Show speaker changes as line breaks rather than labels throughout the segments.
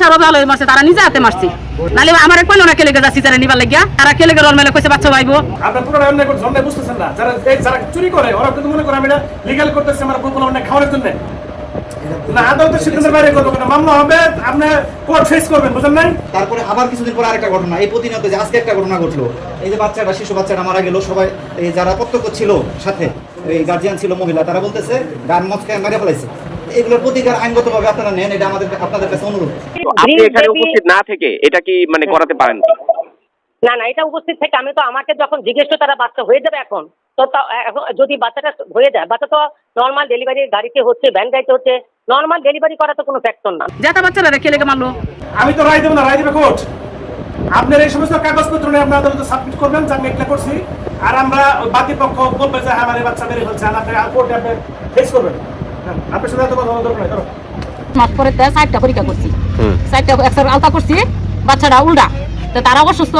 চিকিৎসার অভাবে মারছে তারা নিজে হাতে মারছে। নালে আমার কইলো না কেলে গেছে যারা নিবার লাগিয়া তারা গেল মেলে কইছে বাচ্চা
আপনার পুরো অন্যায় করছে অন্যায় বুঝতেছেন না। যারা এই যারা চুরি করে ওরা কিন্তু মনে করে আমি এটা লিগাল করতেছি আমার পুরো অন্যায় খাওয়ানোর জন্য। না আদালতের সিদ্ধান্তের বাইরে করব না মামলা হবে আপনি কোর্ট ফেস করবেন বুঝলেন নাই?
তারপরে আবার কিছুদিন পরে আরেকটা ঘটনা। এই প্রতিনিয়ত যে আজকে একটা ঘটনা ঘটলো এই যে বাচ্চাটা শিশু বাচ্চাটা মারা গেল সবাই এই যারা প্রত্যক্ষ ছিল সাথে এই গার্জিয়ান ছিল মহিলা তারা বলতেছে গান মচকে মেরে ফেলাইছে। এগুলোর প্রতিকার আইনগতভাবে আপনারা নেন এটা আমাদের আপনাদের কাছে অনুরোধ।
আপনি এখানে উপস্থিত না থেকে এটা কি মানে করাতে পারেন
না না এটা উপস্থিত থেকে আমি তো আমাকে যখন জিজ্ঞেস করতো তারা বাচ্চা হয়ে যাবে এখন তো যদি বাচ্চাটা হয়ে যায় বাচ্চা তো নর্মাল ডেলিভারি গাড়িতে হচ্ছে ভ্যান গাড়িতে হচ্ছে নর্মাল ডেলিভারি করা তো কোনো ফ্যাক্টর না।
যেটা বাচ্চারা কেলে মারলো?
আমি তো রায় দেবো না রায় দেবে কোর্ট। আপনার এই সমস্ত কাগজপত্র নিয়ে আদালতে সাবমিট করবেন যা আমি এগুলা করছি। আর আমরা বাকি পক্ষ বলবে যে হ্যাঁ আমার বাচ্চা ফেলছে আর আপনি কোর্টে আপনি ফেস করবেন আপনার সাথে এত কথা বলার দরকার নাই ধরো।
মাস পরে চারটা পরীক্ষা করছি।
হুম।
চারটা একসাথে আলতা করছি বাচ্চাটা উল্টা। তো তারা অসুস্থ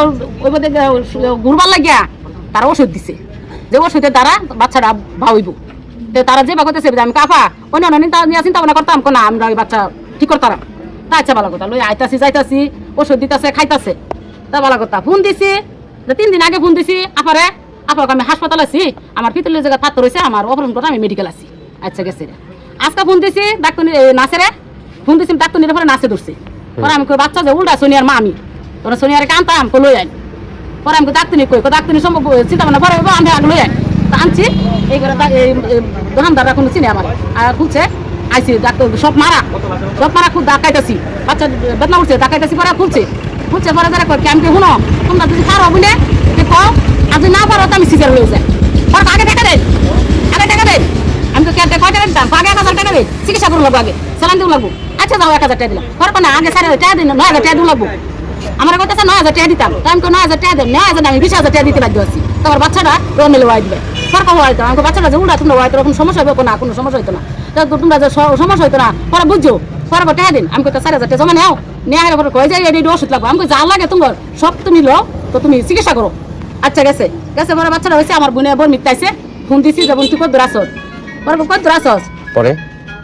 ওই মধ্যে ঘুরবার লাগিয়া তারা ওষুধ দিছে। যে ওষুধের দ্বারা বাচ্চাটা ভাবিব। তো তারা যে বাগতেছে আমি কাফা অন্য অন্য নিতা নিয়ে চিন্তা ভাবনা করতাম কোন আমরা ওই বাচ্চা ঠিক করতাম তা আচ্ছা ভালো কথা। লই আইতাছি যাইতাছি ওষুধ দিতাছে খাইতাছে। তা ভালো কথা। ফোন দিছি যে তিন দিন আগে ফোন দিছি আপারে আপাকে আমি হাসপাতাল আছি আমার পিতলের জায়গা থাকতে রয়েছে আমার অপারেশন করে আমি মেডিকেল আছি। আচ্ছা গেছে। আজকে ফোন দিছি ডাক্তার নাচে রে। ফোন দিছি ডাক্তার নিয়ে পরে নাচে ধরছে। পরে আমি বাচ্চা যে উল্টা সোনিয়ার মা আমি। তোরা সোনিয়ারে কানতাম কই লই আইন পরে আমি ডাক্তার কই ডাক্তার সম্ভব চিন্তা ভাবনা, পরে আমি আগে লই আইন তা আনছি, এই করে দোকানদাররা কোনো চিনি আমার। আর খুলছে আইছি ডাক্তার সব মারা। সব মারা খুব ডাকাইতাছি বাচ্চা বেদনা উঠছে ডাকাইতাছি পরে খুলছে খুলছে পরে যারা কই আমি শুনো? তোমরা যদি পারো বুঝলে কও আজ না পারো, তো আমি সিজার হয়ে যায় পরে আগে টাকা দেন আগে টাকা দেন কয় টাকা দিতাম? আগে এক হাজার টাকা দেয় চিকিৎসা করুন লাগবো আগে। সালান দিও লাগবো। আচ্ছা যাও এক হাজার টাকা দিলাম। পরে না, আগে সাড়ে টাকা দিন, নয় হাজার টাকা দিও লাগবো। আমার কথা নয় হাজার টাকা দিতাম। আমি নয় হাজার টাকা নয় হাজার আমি বিশ হাজার টাকা দিতে বাধ্য আছি। তোমার বাচ্চাটা রমেলে ওয়াই দিবে। সরকার ওয়াই দিতাম আমাকে বাচ্চাটা যে তোমরা কোনো সমস্যা হবে? না, কোনো সমস্যা হইতো না। তোমরা যে সমস্যা হইতো না, পরে বুঝছ? পরে টাকা দিন। আমি কই চার হাজার টাকা জমা নেও। আসার পরে কয়ে যাই এটা ওষুধ লাগবে। যা লাগে তোমার, সব তুমি লো তো তুমি চিকিৎসা করো। আচ্ছা গেছে। গেছে, পরে বাচ্চাটা হয়েছে আমার বোনের বোন মিটাইছে। ফোন দিছি, যে বোন, তুই কত রাসস পরে কত রাসস
পরে?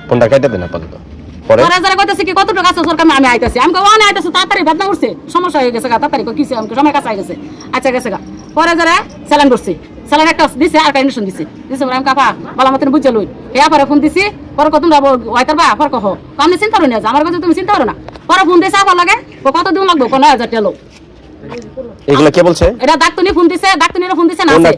ফোনটা কেটে দেন আপাতত। পরে?
পরে যারা কইতেছে কি কত টাকা আছে সরকার আমি আইতাছি। আমি কই ও না আইতাছি। তাড়াতাড়ি বেদনা উঠছে। সমস্যা হয়ে গেছে গা তাড়াতাড়ি কই কিছে সময় কাছে গেছে। আচ্ছা গেছে গা। পরে যারা স্যালান করছে স্যালান একটা দিছে আর একটা দিছে। দিছে আমি কাপা বালা মতন বুঝে লই। হে পরে ফোন দিছি। পরে কত তোমরা ওয়াইতার বা পরে কহ আমি চিন্তা করো না আমার কাছে তুমি চিন্তা করো না। পরে ফোন দিছে আবার লাগে কত দিন লাগবে? কোন হাজার টাকা লোক
এগুলো কে বলছে?
এটা ডাক্তারনি ফোন দিছে ডাক্তারনি ফোন দিছে না আছে।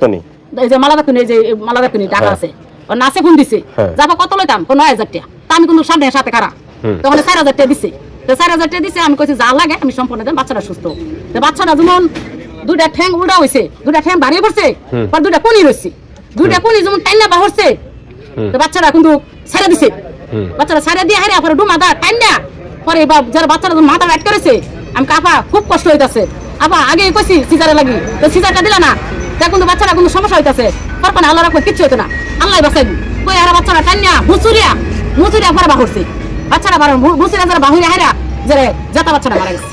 এই যে মালা ডাক্তারনি এই যে মালা ডাক্তারনি টাকা
হ্যাঁ।
আছে। ও নাচে ফোন দিছে।
হ্যাঁ।
যাবা কত লইতাম? কোন নয় হাজার টাকা। তা আমি কিন্তু সামনে সাথে খারা
হুম।
তখন চার হাজার টাকা দিছে। তো চার হাজার টাকা দিছে আমি কইছি যা লাগে আমি সম্পূর্ণ দেন বাচ্চাটা সুস্থ। তো বাচ্চাটা যেমন দুইটা ঠ্যাং উল্টা হইছে দুইটা ঠ্যাং বাড়িয়ে পড়ছে। পর দুইটা কোনি রইছে। দুইটা কোনি যেমন টাইনা বাহরছে। তো বাচ্চাটা কিন্তু ছেড়ে দিছে। বাচ্চাটা ছেড়ে দিয়ে হারিয়া পরে ডুমা দা টাইনা। পরে যারা বাচ্চারা যখন মাথা রাইট করেছে আমি কাপা খুব কষ্ট হইতাছে। আপা আগে কইছি সিজারে লাগি। তো সিজারটা দিলা না। তা কিন্তু বাচ্চারা কিন্তু সমস্যা হইতাছে। তারপরে আল্লাহ রাখবে কিচ্ছু হইতো না। আল্লাহ বাসাইব কই আর বাচ্চারা টাইনা মুচুরিয়া মুচুরিয়া পরে বাহরছে বাচ্চারা বারো মুচুরিয়া যারা বাহিরে হারিয়া যারা জাতা বাচ্চারা মারা গেছে।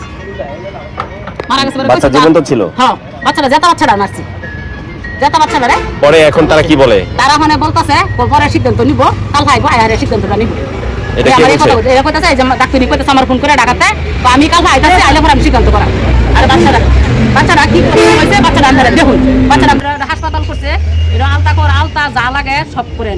মারা গেছে
বাচ্চা জীবন্ত ছিল?
হ্যাঁ বাচ্চারা জাতা বাচ্চারা মারছে। জাতা বাচ্চারা রে।
পরে এখন তারা কি বলে?
তারা মানে বলতাছে পরে সিদ্ধান্ত নিব কাল খাইবো আয়ারে সিদ্ধান্তটা নিব।
এটা কে বলছে?
এরা কইতাছে এই যে ডাক্তারি কইতাছে আমার ফোন করে ডাকাতে। তো আমি কাল আইতাছি আইলে পরে আমি সিদ্ধান্ত করা আর বাচ্চারা বাচ্চারা কি হয়েছে? বাচ্চারা আপনারা দেখুন বাচ্চারা হাসপাতাল করছে। এটা আলতা কর আলতা যা লাগে সব করে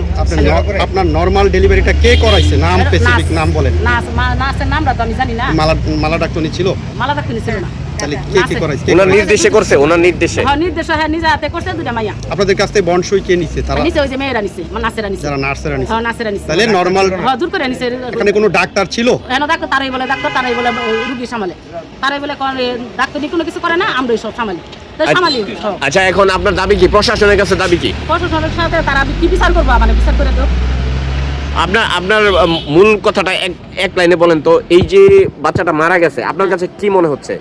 আপনার ন- নর্মাল ডেলিভারিটা কে করাইছে? নাম স্পেসিফিক নাম বলেন।
মা- নাচের নামটা তো আমি জানি না।
মালা মালা ডাক্তারনি ছিল।
মালা ডাক্তার ছিল না।
তাহলে কে কি করাইছে? কে
ওনার নির্দেশে করছে ওনার নির্দেশে।
হ্যাঁ নির্দেশ হ্যাঁ নিজে হাতে করছে দুটা মাইয়া।
আপনাদের কাছ থেকে বন্ড সই কে নিছে? তারা
নিচে ওই যে মেয়েরা নিছে মানে নাচেরা নিছে।
যারা নার্সেরা নিছে।
হ্যাঁ নাচেরা নিছে।
তাহলে নর্মাল
হ্যাঁ দূর করে নিছে।
এখানে কোনো ডাক্তার ছিল?
ডাক্তার তারাই বলে ডাক্তার তারাই বলে রুগী সামালে। তারাই বলে করে ডাক্তার কোনো কিছু করে না আমরাই সব সামালি। সব।
আচ্ছা এখন আপনার দাবি কি? প্রশাসনের কাছে দাবি কি?
প্রশাসনের সাথে তারা কি বিচার করব? মানে বিচার করে তো
আপনার আপনার মূল কথাটা এক এক লাইনে বলেন তো এই যে বাচ্চাটা মারা গেছে আপনার কাছে কি মনে হচ্ছে?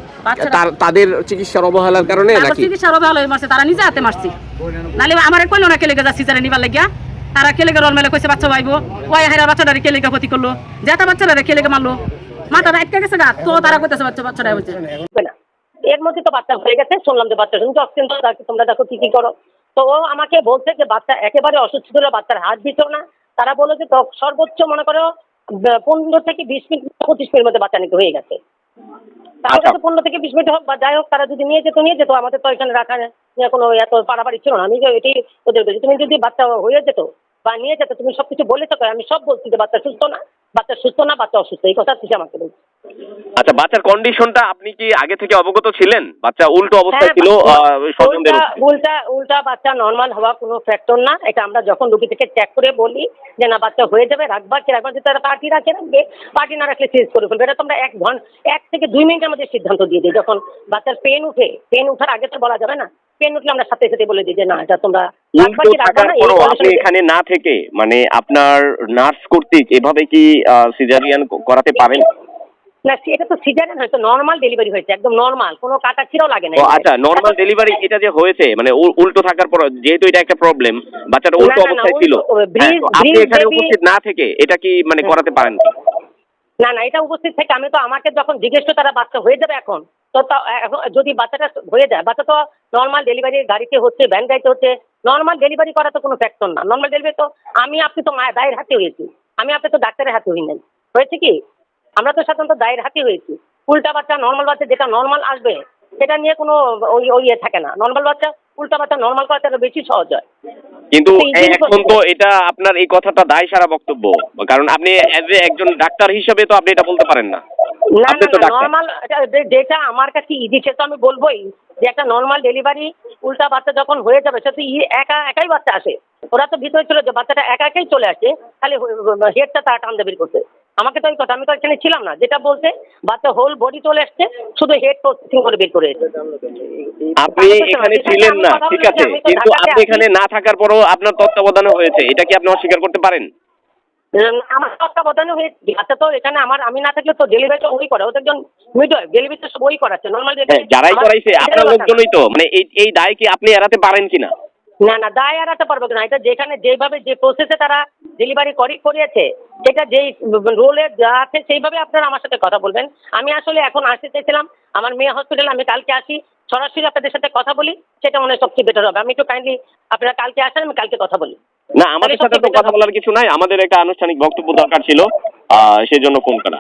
তার তাদের চিকিৎসার অবহেলার কারণে নাকি?
চিকিৎসার অভাবে হয়ে মারছে তারা নিজে হাতে মারছে। নালে আমার কইলো না কেলেগে যাচ্ছি যারা নিবার লাগিয়া। তারা কেলেগে রল মেলে কইছে বাচ্চা পাইবো। ওই হাইরা বাচ্চাটারে কেলেগে ক্ষতি করল? যেটা বাচ্চাটারে কেলেগে মারলো মাথাটা আটকে গেছে গা তো তারা কইতেছে বাচ্চা বাচ্চাটা হয়েছে
এর মধ্যে তো বাচ্চা হয়ে গেছে শুনলাম যে বাচ্চা শুনতে অক্সিজেন তো তোমরা দেখো কি কি করো। তো ও আমাকে বলছে যে বাচ্চা একেবারে অসুস্থ ছিল বাচ্চার হাত দিত না তারা বলল যে সর্বোচ্চ মনে করো পনেরো থেকে বিশ মিনিট পঁচিশ মিনিটের মধ্যে বাচ্চা নিতে হয়ে গেছে।
তার
কাছে পনেরো থেকে বিশ মিনিট হোক বা যাই হোক তারা যদি নিয়ে যেত নিয়ে যেত আমাদের তো এখানে রাখা নিয়ে কোনো এত পাড়াপাড়ি ছিল না। আমি যে এটি ওদের তুমি যদি বাচ্চা হয়ে যেত বা নিয়ে যেত তুমি সব কিছু বলেছ আমি সব বলছি যে বাচ্চা সুস্থ না বাচ্চা সুস্থ না বাচ্চা অসুস্থ? এই কথা তুমি আমাকে বলছি।
আচ্ছা বাচ্চার কন্ডিশনটা আপনি কি আগে থেকে অবগত ছিলেন? বাচ্চা উল্টো অবস্থায়
হ্যাঁ,
ছিল স্বজনদের
উল্টা উল্টা বাচ্চা নর্মাল হওয়া কোনো ফ্যাক্টর না। এটা আমরা যখন রুগী থেকে চেক করে বলি যে না বাচ্চা হয়ে যাবে রাখবা কি রাখবা? তারা পার্টি রাখে রাখবে? পার্টি না রাখলে সিরিজ করে ফেলবে। এটা তোমরা এক ঘণ্টা এক থেকে দুই মিনিটের মধ্যে সিদ্ধান্ত দিয়ে দিই। যখন বাচ্চার পেন উঠে পেন উঠার আগে তো বলা যাবে না। পেন উঠলে আমরা সাথে সাথে বলে দিই যে না এটা তোমরা
উল্টো থাকার
না এই
পরও আপনি এখানে না থেকে মানে আপনার নার্স কর্তৃক এভাবে কি সিজারিয়ান করাতে পারেন?
না এটা তো সিজারিয়ান হয়তো নর্মাল ডেলিভারি হয়েছে একদম নর্মাল কোনো কাটা ছিঁড়াও লাগে না
আচ্ছা নর্মাল ডেলিভারি এটা যে হয়েছে মানে উল্টো থাকার পর যেহেতু এটা একটা প্রবলেম বাচ্চাটা উল্টো অবস্থায় ছিল। হ্যাঁ, আপনি এখানে উপস্থিত না থেকে এটা কি মানে করাতে পারেন?
না না এটা উপস্থিত থেকে আমি তো আমাকে যখন জিজ্ঞেস তারা বাচ্চা হয়ে যাবে এখন তো তা- এখন যদি বাচ্চাটা হয়ে যায় বাচ্চা তো নর্মাল ডেলিভারি গাড়িতে হচ্ছে ভ্যান গাড়িতে হচ্ছে নর্মাল ডেলিভারি করা তো কোনো ফ্যাক্টর না। নর্মাল ডেলিভারি তো আমি আপনি তো মায়ের দায়ের হাতে হয়েছি। আমি আপনি তো ডাক্তারের হাতে হই নাই। হয়েছে কি? আমরা তো সাধারণত দায়ের হাতে হয়েছি। উল্টা বাচ্চা নর্মাল বাচ্চা যেটা নর্মাল আসবে সেটা নিয়ে কোনো ওই ওই ইয়ে থাকে না। নর্মাল বাচ্চা উল্টা বাচ্চা নর্মাল করাটা আরও বেশি সহজ হয়।
কিন্তু এখন তো এটা আপনার এই কথাটা দায় সারা বক্তব্য। কারণ আপনি অ্যাজ এ একজন ডাক্তার হিসেবে তো আপনি এটা বলতে পারেন না।
না না। নর্মাল যেটা আমার কাছে ইজি সে তো আমি বলবোই যে একটা নর্মাল ডেলিভারি উল্টা বাচ্চা যখন হয়ে যাবে সে তো একা একাই বাচ্চা আসে। ওরা তো ভিতরে ছিল যে বাচ্চাটা একা একাই চলে আসে খালি হেডটা তারা টান বের করতে। আমাকে তো ওই কথা আমি তো এখানে ছিলাম না যেটা বলছে বাচ্চা হোল বডি চলে আসছে শুধু হেড প্রসেসিং করে বের করে
আপনি এখানে ছিলেন না ঠিক আছে কিন্তু আপনি এখানে না থাকার পরও আপনার তত্ত্বাবধানে হয়েছে এটা কি আপনি অস্বীকার করতে পারেন?
আমার তত্ত্বাবধানে হয়েছে বাচ্চা তো এখানে আমার আমি না থাকলে তো ডেলিভারি তো ওই করে ওদের একজন মিডওয়াইফ ডেলিভারি তো ওই করাচ্ছে নর্মাল
হ্যাঁ, যারাই করাইছে আপনার লোকজনই তো মানে এই এই দায় কি আপনি এড়াতে পারেন কিনা?
না না দায় এড়াতে পারবে না এটা যেখানে যেভাবে যে প্রসেসে তারা ডেলিভারি করি করিয়েছে সেটা যেই রোলে যা আছে সেইভাবে আপনারা আমার সাথে কথা বলবেন। আমি আসলে এখন আসতে চাইছিলাম আমার মেয়ে হসপিটালে আমি কালকে আসি সরাসরি আপনাদের সাথে কথা বলি সেটা মনে হয় সবচেয়ে বেটার হবে। আমি একটু কাইন্ডলি আপনারা কালকে আসেন আমি কালকে কথা বলি।
না আমাদের সাথে তো কথা বলার কিছু নাই আমাদের একটা আনুষ্ঠানিক বক্তব্য দরকার ছিল সেই জন্য ফোন করা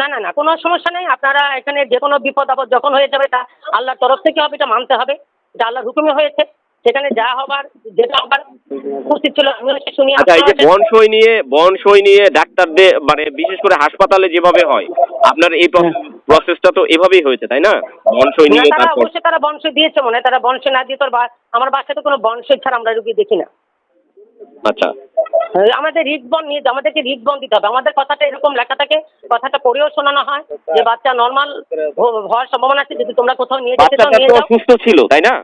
না না না কোনো সমস্যা নেই। আপনারা এখানে যে কোনো বিপদ আপদ যখন হয়ে যাবে তা আল্লাহর তরফ থেকে হবে এটা মানতে হবে। এটা আল্লাহর হুকুমে হয়েছে। সেখানে যা হবার যেটা হবার উপস্থিত ছিল আমিও শুনি
আচ্ছা এই যে
আপনারা-
বন সই নিয়ে বন সই নিয়ে ডাক্তারদের মানে বিশেষ করে হাসপাতালে যেভাবে হয় আপনার এই প্রসেসটা তো এভাবেই হয়েছে তাই না? বন সই
না
নিয়ে তারপর
অবশ্যই তারা বংশ দিয়েছে মনে তারা বংশ না দিয়ে তোর আমার বাসাতে কোনো বংশ ছাড়া আমরা রুগী দেখি না।
আচ্ছা।
হ্যাঁ, আমাদের রিক বন নিয়ে আমাদেরকে রিক বন দিতে হবে। আমাদের কথাটা এরকম লেখা থাকে কথাটা পড়েও শোনানো হয় যে বাচ্চা নর্মাল হওয়ার সম্ভাবনা আছে যদি তোমরা কোথাও নিয়ে যেতে চাও নিয়ে
তো
যাও।
সুস্থ ছিল তাই না?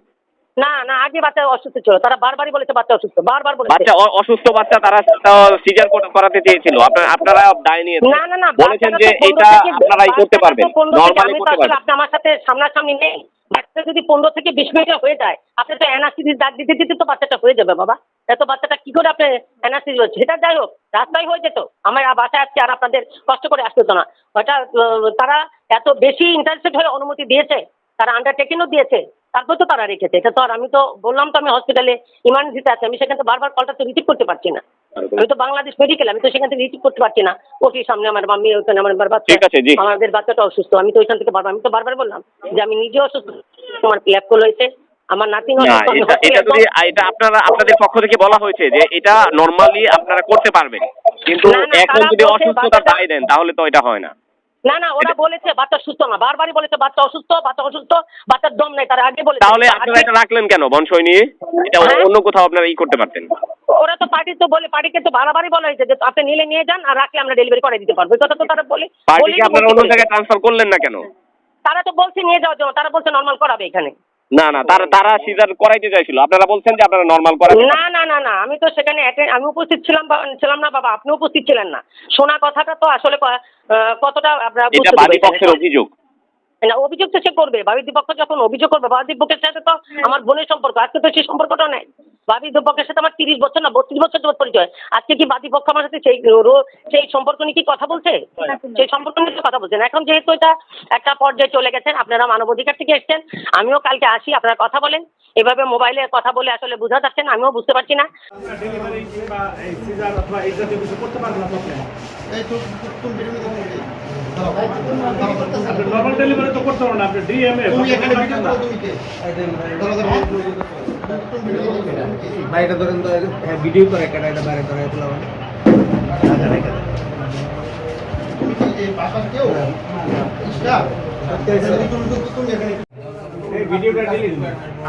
না না আগে বাচ্চা অসুস্থ ছিল তারা বারবারই বলেছে বাচ্চা অসুস্থ বারবার বলেছে।
বাচ্চা অসুস্থ বাচ্চা তারা সিজার করাতে চেয়েছিল। আপনার আপনারা দায় নিয়ে
না না না
বলেছেন যে এটা আপনারাই করতে পারবেন। নর্মালি করতে পারবেন।
আপনি আমার সাথে সামনাসামনি নেই। বাচ্চা যদি পনেরো থেকে বিশ মিনিটে হয়ে যায় আপনি তো অ্যানাস্থিস দাগ দিতে দিতে তো বাচ্চাটা হয়ে যাবে বাবা। এত বাচ্চাটা কি করে আপনি অ্যানাস্থিস হচ্ছে? সেটা যাই হোক রাস্তায় হয়ে যেত। আমার আর বাসায় আসছে আর আপনাদের কষ্ট করে আসতে হতো না। ওটা তারা এত বেশি ইন্টারেস্টেড হয়ে অনুমতি দিয়েছে তারা আন্ডারটেকিংও দিয়েছে। তারপর তো তারা রেখেছে। এটা তো আর আমি তো বললাম তো আমি হসপিটালে ইমার্জেন্সিতে আছি আমি সেখানে তো বারবার কলটা তো রিসিভ করতে পারছি না। আমি তো বাংলাদেশ মেডিকেল আমি তো সেখান থেকে রিসিভ করতে পারছি না। ওটির সামনে আমার মাম্মি ওখানে আমার বাচ্চা
ঠিক আছে,
আমাদের বাচ্চাটা অসুস্থ। আমি তো ওইখান থেকে বারবার আমি তো বারবার বললাম যে আমি নিজে অসুস্থ। আমার ল্যাব কল হয়েছে আমার নাতি
এটা যদি এটা আপনারা আপনাদের পক্ষ থেকে বলা হয়েছে যে এটা নরমালি আপনারা করতে পারবেন। কিন্তু এখন যদি
বাচ্চাটা-
দায় দেন তাহলে তো এটা হয় না।
না না ওরা বলেছে বাচ্চা সুস্থ না বারবারই বলেছে বাচ্চা অসুস্থ বাচ্চা অসুস্থ বাচ্চার দম নেই তারা আগে বলেছে।
তাহলে আপনারা এটা রাখলেন কেন বনসই নিয়ে? এটা
হ্যাঁ?
অন্য কোথাও আপনারা ই করতে পারতেন।
ওরা তো পার্টি তো বলে পার্টিকে তো বারবারই বলা হয়েছে যে আপনি নিলে নিয়ে যান আর রাখলে আমরা ডেলিভারি করে দিতে পারব। কথা তো তারা বলে
পার্টিকে আপনারা অন্য জায়গায় ট্রান্সফার করলেন না কেন?
তারা তো বলছে নিয়ে যাওয়ার জন্য তারা বলছে নর্মাল করাবে এখানে।
না না তারা তারা সিজার করাইতে চাইছিল। আপনারা বলছেন যে আপনারা নরমাল করা
না না না না আমি তো সেখানে আমি উপস্থিত ছিলাম ছিলাম না বাবা আপনি উপস্থিত ছিলেন না। শোনা কথাটা তো আসলে কতটা আপনারা
এটা বাদী। পক্ষের অভিযোগ।
না অভিযোগ তো সে করবে। বাবি দিপক্ষ যখন অভিযোগ করবে বাবি দিপকের সাথে তো আমার বোনের সম্পর্ক। আজকে তো সেই সম্পর্কটা নেই। বাবি দিপকের সাথে আমার তিরিশ বছর না বত্রিশ বছর যাবত পরিচয়। আজকে কি বাদী পক্ষ আমার সাথে সেই রো- সেই সম্পর্ক নিয়ে কি কথা বলছে? সেই সম্পর্ক নিয়ে তো কথা বলছেন এখন যেহেতু এটা একটা পর্যায়ে চলে গেছেন আপনারা মানবাধিকার থেকে এসছেন আমিও কালকে আসি আপনারা কথা বলেন। এভাবে মোবাইলে কথা বলে আসলে বোঝা যাচ্ছে না আমিও বুঝতে পারছি না।
এই নর্মাল ডেলিভারি তো করতে পারেন না, আপনি ডিএমএ
বাইরে ধরেন তো ভিডিও করে একটা এটা বাইরে ধরে তোলা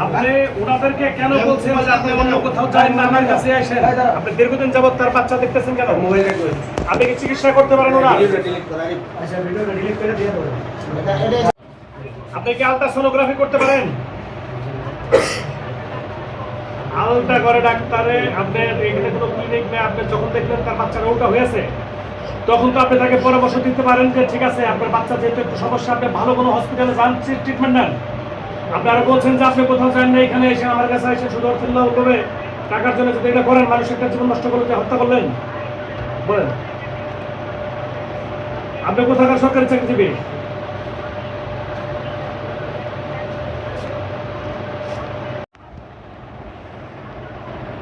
আপনি ওনাদেরকে কেন বলছেন যে আপনি অন্য কোথাও যান না কাছে আসেন? আপনি দীর্ঘদিন যাবত তার বাচ্চা দেখতেছেন কেন?
মোবাইল
আপনি কি চিকিৎসা করতে পারেন ওরা
ভিডিওটা ডিলিট করা
আপনি কি আলট্রাসোনোগ্রাফি করতে পারেন? আলট্রা করে ডাক্তারে আপনার এখানে কোনো ক্লিনিক নেই আপনি যখন দেখলেন তার বাচ্চাটা উল্টা হয়েছে তখন তো আপনি তাকে পরামর্শ দিতে পারেন যে ঠিক আছে আপনার বাচ্চা যেহেতু একটু সমস্যা আপনি ভালো কোনো হসপিটালে যান ট্রিটমেন্ট নেন। আপনারা বলছেন যে আপনি কোথাও যান না এখানে এসে আমার কাছে এসে শুধু অর্থিল্লাহ করে টাকার জন্য যদি এটা করেন মানুষ একটা জীবন নষ্ট করলে হত্যা করলেন? বলেন। আপনি কোথাকার সরকারি চাকরিজীবী?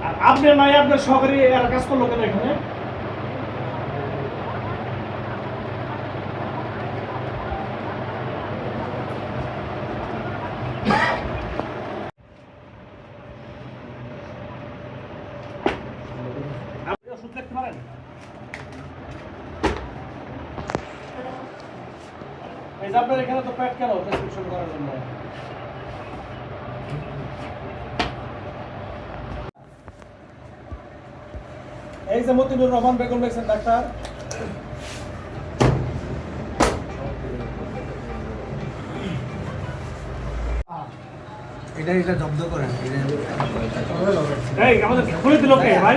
আর আপনি নাই আপনার সহকারী এরা কাজ করল কেন এখানে আপনি ওষুধ দেখতে পারেন এই যে আপনার এখানে তো প্যাড কেন প্রেসক্রিপশন করার জন্য? এই যে মতিনুর রহমান বেগম লেখছেন ডাক্তার।
এটা এটা জব্দ করেন
এই আমাদের খুলে দিল কে ভাই?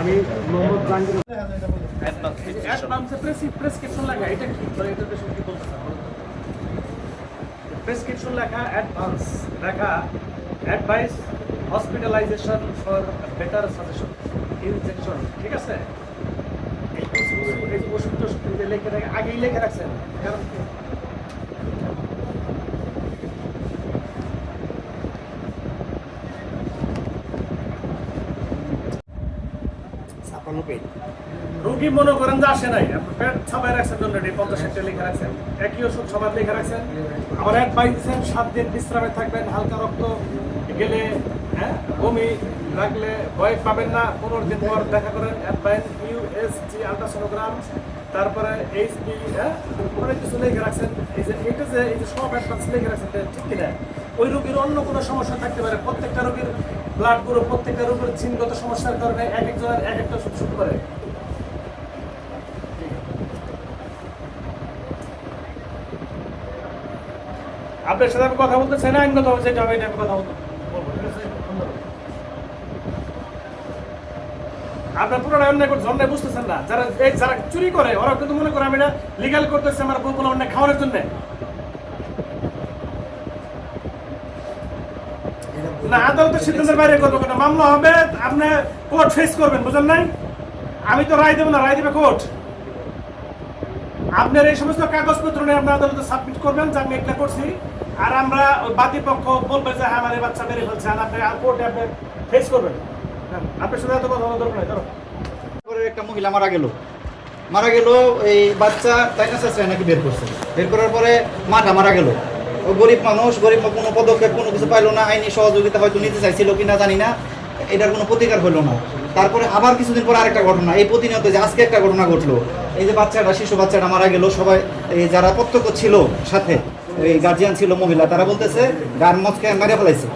আমি মোহাম্মদ জাহাঙ্গীর প্রেসক্রিপশন লেখা এটা এটা দেশে কি বলতেছে প্রেসক্রিপশন লেখা অ্যাডভান্স লেখা advice hospitalisation for better suggestion injection ঠিক আছে? এই ওষুধ যে রাখে আগেই লিখে রাখছেন, কারণ কি?
ছাপানো পেজ
রোগী মনে করেন যে আসে নাই। পেট ছাপাই রাখছেন অলরেডি পঞ্চাশ ষাটটা লিখে রাখছেন। একই ওষুধ সবার লিখে রাখছেন। আবার অ্যাডভাইস দিচ্ছেন, সাত দিন বিশ্রামে থাকবেন, হালকা রক্ত, গেলে হ্যাঁ বমি লাগলে ভয় পাবেন না। পনেরো দিন পর দেখা করেন অ্যাডভাইস ইউএসজি আলট্রাসোনোগ্রাম। তারপরে এইচবি হ্যাঁ? অনেক কিছু লিখে রাখছেন। এই যে, এটা যে, এই যে সব অ্যাডভান্স লিখে রাখছেন ঠিক কিনা? ওই রোগীর অন্য কোনো সমস্যা থাকতে পারে। প্রত্যেকটা রোগীর ব্লাড গ্রুপ প্রত্যেকটা রোগীর জিনগত সমস্যার কারণে এক একজনের এক একটা ওষুধ শুরু করে। আপনার সাথে আমি কথা বলতে চাই না আইনগত যেটা হবে এটা আমি কথা বলব বলব, ঠিক আছে? সুন্দর। আপনার পুরোটা অন্যায় করছে, অন্যায় বুঝতেছেন না। যারা এই যারা চুরি করে ওরা কিন্তু মনে করে আমি এটা লিগাল করতেছি আমার বউ বলে অন্যায় খাওয়ানোর জন্য। না, আদালতের সিদ্ধান্তের বাইরে করব কেন? মামলা হবে, আপনি কোর্ট ফেস করবেন, বুঝেন নাই? আমি তো রায় দেবো না, রায় দেবে কোর্ট আপনার এই সমস্ত কাগজপত্র নিয়ে আমরা আদালতে সাবমিট করবেন, যে আমি এটা করছি। আর আমরা বাদী বলবে যে হ্যাঁ আমার এই বাচ্চা মেরে ফেলছে, আর আপনি কোর্টে আপনি ফেস করবেন।
একটা মহিলা মারা গেল। মারা গেল, এই বাচ্চা বের করছে? বের করার পরে মারা গরিব মানুষ, গরিব কোনো পদক্ষেপ, কোনো কিছু পাইলো না, আইনি সহযোগিতা নিতে চাইছিল কিনা জানি না। এটার কোনো প্রতিকার না। তারপরে আবার কিছুদিন পর আরেকটা ঘটনা, এই প্রতিনিয়ত যে আজকে একটা ঘটনা ঘটলো। এই যে বাচ্চাটা, শিশু বাচ্চাটা মারা গেল, সবাই, এই যারা প্রত্যক্ষ ছিল সাথে এই গার্জিয়ান ছিল মহিলা, তারা বলতেছে, গান মচকে মেরে ফেলাইছে।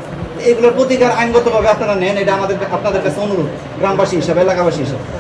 এগুলোর প্রতিকার আইনগতভাবে আপনারা নেন এটা আমাদের আপনাদের কাছে অনুরোধ গ্রামবাসী হিসাবে এলাকাবাসী হিসাবে।